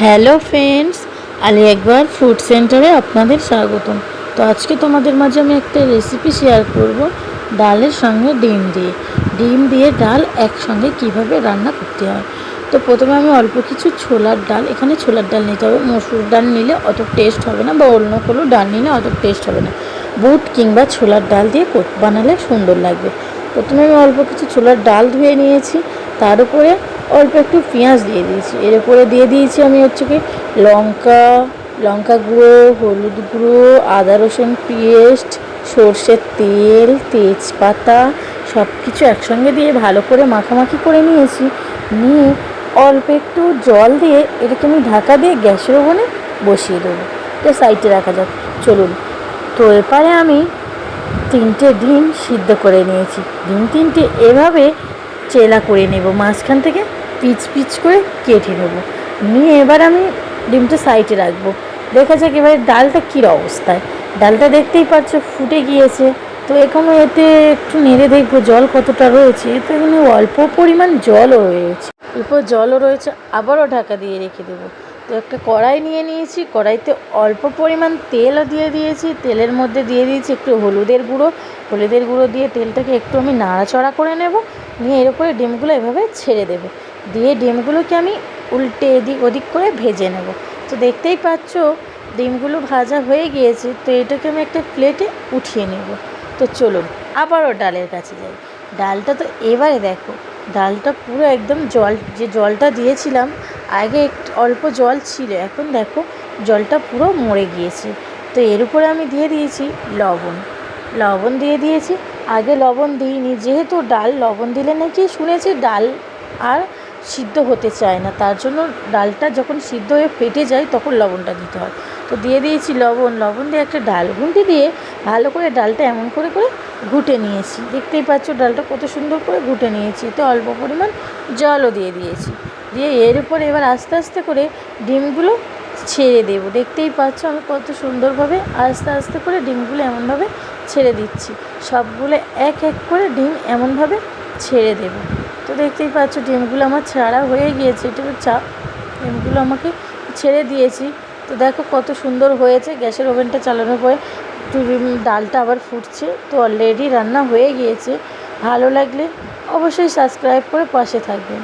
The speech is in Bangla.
হ্যালো ফ্রেন্ডস, আলি একবার ফুড সেন্টারে আপনাদের স্বাগতম। তো আজকে তোমাদের মাঝে আমি একটা রেসিপি শেয়ার করব, ডালের সঙ্গে ডিম দিয়ে। ডিম দিয়ে ডাল একসঙ্গে কীভাবে রান্না করতে হয়? তো প্রথমে আমি অল্প কিছু ছোলার ডাল, এখানে ছোলার ডাল নিতে হবে। মসুর ডাল নিলে অত টেস্ট হবে না বা অন্য কোনো ডাল নিলে অত টেস্ট হবে না। বুট কিংবা ছোলার ডাল দিয়ে বানালে সুন্দর লাগবে। প্রথমে আমি অল্প কিছু ছোলার ডাল ধুয়ে নিয়েছি। তার উপরে অল্প একটু পেঁয়াজ দিয়ে দিয়েছি। এর উপরে দিয়ে দিয়েছি আমি হচ্ছে কি লঙ্কা লঙ্কা গুঁড়ো, হলুদ গুঁড়ো, আদা রসুন পেস্ট, সর্ষের তেল, তেজপাতা সব কিছু একসঙ্গে দিয়ে ভালো করে মাখামাখি করে নিয়েছি। নিয়ে অল্প একটু জল দিয়ে এটাকে আমি ঢাকা দিয়ে গ্যাসের ওভেনে বসিয়ে দেবো। এটা সাইডে রাখা যাক। চলুন তো এরপরে আমি তিনটে ডিম সিদ্ধ করে নিয়েছি। ডিম তিনটে এভাবে চেলা করে নেব। মাঝখান থেকে পিচ পিচ করে কেটে নেব। নিয়ে এবার আমি ডিমটা সাইডে রাখব। দেখা যাক এবার ডালটা কী অবস্থায়। ডালটা দেখতেই পাচ্ছ ফুটে গিয়েছে। তো এখনও এতে একটু নেড়ে দেখব জল কতটা রয়েছে। তো এখানে অল্প পরিমাণ জলও রয়েছে। অল্প জলও রয়েছে, আবারও ঢাকা দিয়ে রেখে দেবো। তো একটা কড়াই নিয়ে নিয়েছি। কড়াইতে অল্প পরিমাণ তেলও দিয়ে দিয়েছি। তেলের মধ্যে দিয়ে দিয়েছি একটু হলুদের গুঁড়ো। হলুদের গুঁড়ো দিয়ে তেলটাকে একটু আমি নাড়াচড়া করে নেব। নিয়ে এর উপরে ডিমগুলো এভাবে ছেড়ে দেবো। দিয়ে ডিমগুলোকে আমি উল্টে এদিক ওদিক করে ভেজে নেব। তো দেখতেই পাচ্ছ, ডিমগুলো ভাজা হয়ে গিয়েছে, তো এটাকে আমি একটা প্লেটে উঠিয়ে নেব। তো চলুন, আবারও ডালের কাছে যাই। ডালটা তো এবারে দেখো, ডালটা পুরো একদম জল, যে জলটা দিয়েছিলাম, আগে একটু অল্প জল ছিল, এখন দেখো জলটা পুরো মরে গিয়েছে। তো এর উপরে আমি দিয়ে দিয়েছি লবণ। লবণ দিয়ে দিয়েছি। আগে লবণ দিইনি, যেহেতু ডাল লবণ দিলে নাকি শুনেছি ডাল আর সিদ্ধ হতে চায় না। তার জন্য ডালটা যখন সিদ্ধ হয়ে ফেটে যায়, তখন লবণটা দিতে হয়। তো দিয়ে দিয়েছি লবণ। লবণ দিয়ে একটা ডাল ঘুঁটে দিয়ে ভালো করে ডালটা এমন করে করে ঘুটে নিয়েছি। দেখতেই পাচ্ছ ডালটা কত সুন্দর করে ঘুটে নিয়েছি। এতে অল্প পরিমাণ জলও দিয়ে দিয়েছি। দিয়ে এর উপরে এবার আস্তে আস্তে করে ডিমগুলো ছেড়ে দেবো। দেখতেই পাচ্ছ আমি কত সুন্দরভাবে আস্তে আস্তে করে ডিমগুলো এমনভাবে ছেড়ে দিচ্ছি। সবগুলো এক এক করে ডিম এমনভাবে ছেড়ে দেবো। তো দেখতেই পাচ্ছ, ডিমগুলো আমার ছাড়া হয়ে গিয়েছে। এটা চাপ ডিমগুলো আমাকে ছেড়ে দিয়েছি। তো দেখো কত সুন্দর হয়েছে, গ্যাসের ওভেনটা চালানোর পরে ডালটা আবার ফুটছে। তো অলরেডি রান্না হয়ে গিয়েছে। ভালো লাগলে অবশ্যই সাবস্ক্রাইব করে পাশে থাকবেন।